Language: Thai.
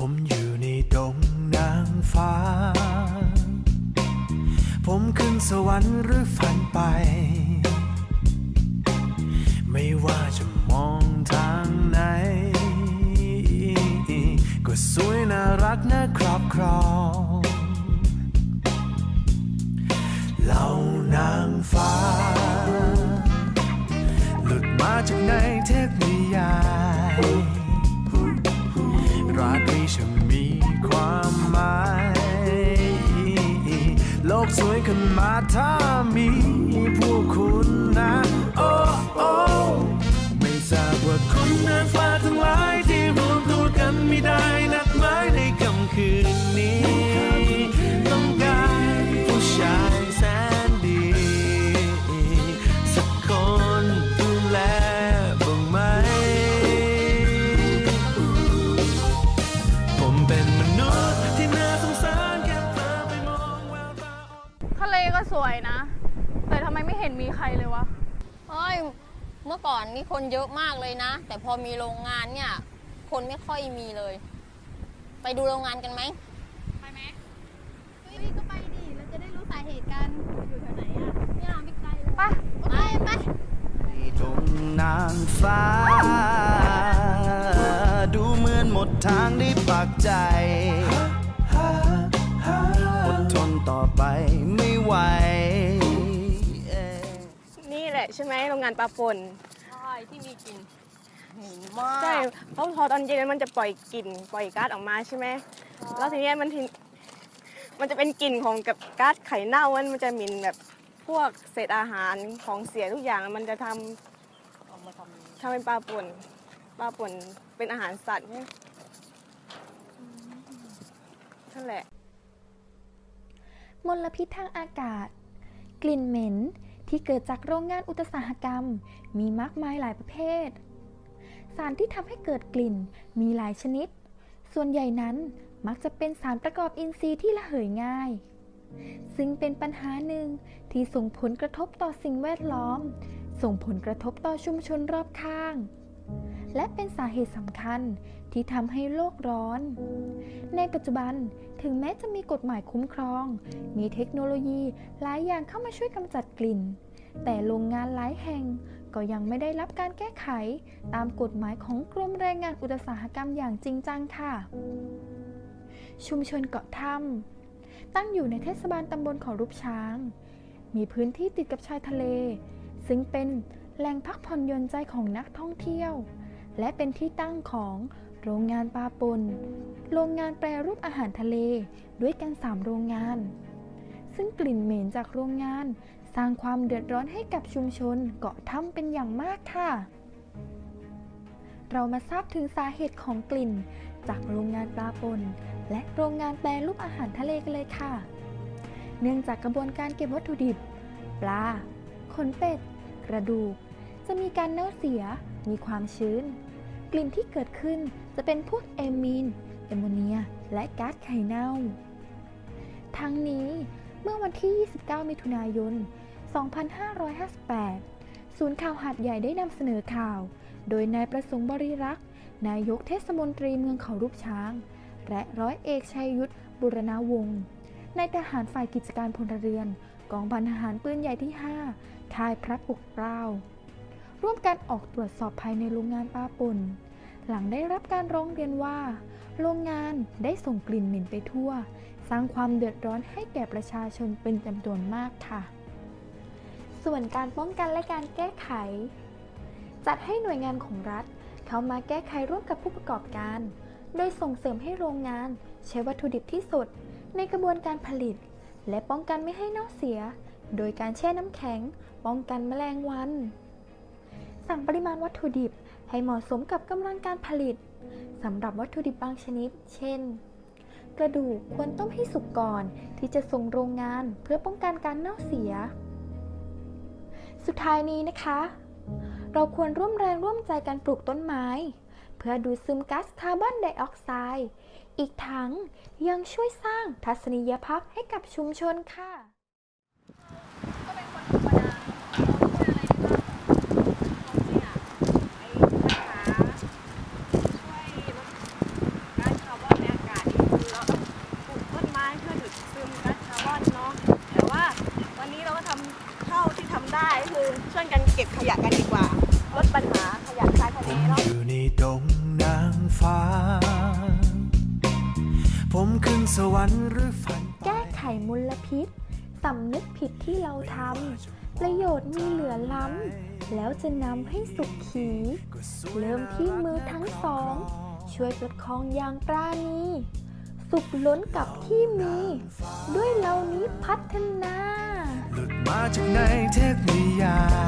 ผมอยู่ในดงนางฟ้า ผมขึ้นสวรรค์หรือฝันไป ไม่ว่าจะมองทางไหน ก็สวยน่ารักน่าครอบครอง ราตรีฉันมีความหมาย โลกสวยขึ้นมาถ้ามีพวกคุณนะ โอ้โอ้ไม่ทราบว่าคุณนั้น วยนะ แต่ทำไมไม่เห็นมีใครเลยวะ เฮ้ย เมื่อก่อนนี่คนเยอะมากเลยนะ แต่พอมีโรงงานเนี่ย คนไม่ค่อยมีเลย ไปดูโรงงานกันไหม ไปไหมเฮ้ยก็ไปดิเราจะได้รู้สาเหตุกันอยู่แถวไหนอะเนี่ยไม่ไกลเลยไปไปไปดงนางฟ้า ดูเหมือนหมดทางได้ปักใจ ไปไม่ไหว นี่แหละใช่ไหมโรงงานปลาป่นใช่ที่มีกลิ่นหืนมากใช่เพราะพอตอนเย็นมันจะปล่อยกลิ่นปล่อยก๊าซออกมาใช่ไหมแล้วทีเนี้ยมันทีมันจะเป็นกลิ่นของกับก๊าซไข่เน่ามันมันจะเหม็นแบบพวกเศษอาหารของเสียทุกอย่างมันจะทำเอามาทำทำเป็นปลาป่นปลาป่นเป็นอาหารสัตว์นั่นแหละ มลพิษทางอากาศ กลิ่นเหม็นที่เกิดจากโรงงานอุตสาหกรรม มีมากมายหลายประเภท สารที่ทำให้เกิดกลิ่นมีหลายชนิด ส่วนใหญ่นั้นมักจะเป็นสารประกอบอินทรีย์ที่ระเหยง่าย ซึ่งเป็นปัญหาหนึ่งที่ส่งผลกระทบต่อสิ่งแวดล้อม ส่งผลกระทบต่อชุมชนรอบข้าง และเป็นสาเหตุสำคัญที่ทำให้โลกร้อน ในปัจจุบันถึงแม้จะมีกฎหมายคุ้มครอง มีเทคโนโลยีหลายอย่างเข้ามาช่วยกำจัดกลิ่น แต่โรงงานหลายแห่งก็ยังไม่ได้รับการแก้ไข ตามกฎหมายของกรมแรงงานอุตสาหกรรมอย่างจริงจังค่ะ ชุมชนเกาะถ้ำตั้งอยู่ในเทศบาลตำบลขารูปช้าง มีพื้นที่ติดกับชายทะเล ซึ่งเป็นแหล่งพักผ่อนหย่อนใจของนักท่องเที่ยว และเป็นที่ตั้งของโรงงานปลาปนโรงงานแปรรูปอาหารทะเลด้วยกัน 3 โรงงาน ซึ่งกลิ่นเหม็นจากโรงงาน สร้างความเดือดร้อนให้กับชุมชนเกาะถ้ำเป็นอย่างมากค่ะ เรามาทราบถึงสาเหตุของกลิ่น จากโรงงานปลาปนและโรงงานแปรรูปอาหารทะเลกันเลยค่ะ เนื่องจากกระบวนการเก็บวัตถุดิบ ปลา ขนเป็ด กระดูก จะมีการเน่าเสีย มีความชื้น กลิ่นที่เกิดขึ้นจะเป็นพวกเอมีนแอมโมเนีย และก๊าซไข่เน่า ทั้งนี้เมื่อวันที่ 29 มิถุนายน 2558 ศูนย์ข่าวหาดใหญ่ได้นำเสนอข่าว โดยนายประสงค์บริรักษ์ นายกเทศมนตรีเมืองเขารูปช้าง และร้อยเอกชัยยุทธบุรณาวงศ์นายทหารฝ่ายกิจการพลเรือน กองพันทหารปืนใหญ่ที่ 5 ค่ายพระปกเกล้า ร่วมกันออกตรวจสอบภายในโรงงานปลาป่น หลังได้รับการร้องเรียนว่า โรงงานได้ส่งกลิ่นเหม็นไปทั่ว สร้างความเดือดร้อนให้แก่ประชาชนเป็นจำนวนมากค่ะ ส่วนการป้องกันและการแก้ไข จัดให้หน่วยงานของรัฐ เข้ามาแก้ไขร่วมกับผู้ประกอบการ โดยส่งเสริมให้โรงงานใช้วัตถุดิบที่สดในกระบวนการผลิต และป้องกันไม่ให้เน่าเสีย โดยการแช่น้ำแข็ง ป้องกันแมลงวัน สั่งปริมาณวัตถุดิบให้เหมาะสมกับกำลังการผลิตสำหรับวัตถุดิบบางชนิด เช่น กระดูกควรต้มให้สุกก่อนที่จะส่งโรงงานเพื่อป้องกันการเน่าเสีย สุดท้ายนี้นะคะ เราควรร่วมแรงร่วมใจกันปลูกต้นไม้ เพื่อดูดซึมก๊าซคาร์บอนไดออกไซด์ อีกทั้งยังช่วยสร้างทัศนียภาพให้กับชุมชนค่ะ ก็เป็นคนธรรมดาช่วยอะไรได้บ้างเขาเนี่ยไอ้ปัญหาช่วยลดก๊าซคาร์บอนไดอ ช่วยกัน เก็บขยะกันดีกว่าลดปัญหาขยะชายทะผเลมเนาะอยู่ในดงนางฟ้า ผมขึ้นสวรรค์หรือฝันไปแก้ไขมลพิษสำนึกผิดที่เราทำประโยชน์มีเหลือล้ำแล้วจะนำให้สุขขี เริ่มที่มือทั้งสอง ช่วยประคองอย่างปราณีสุขล้นกับที่มี ด้วยเหล่านี้พัฒนา หลุดมาจากในเทพนิยาย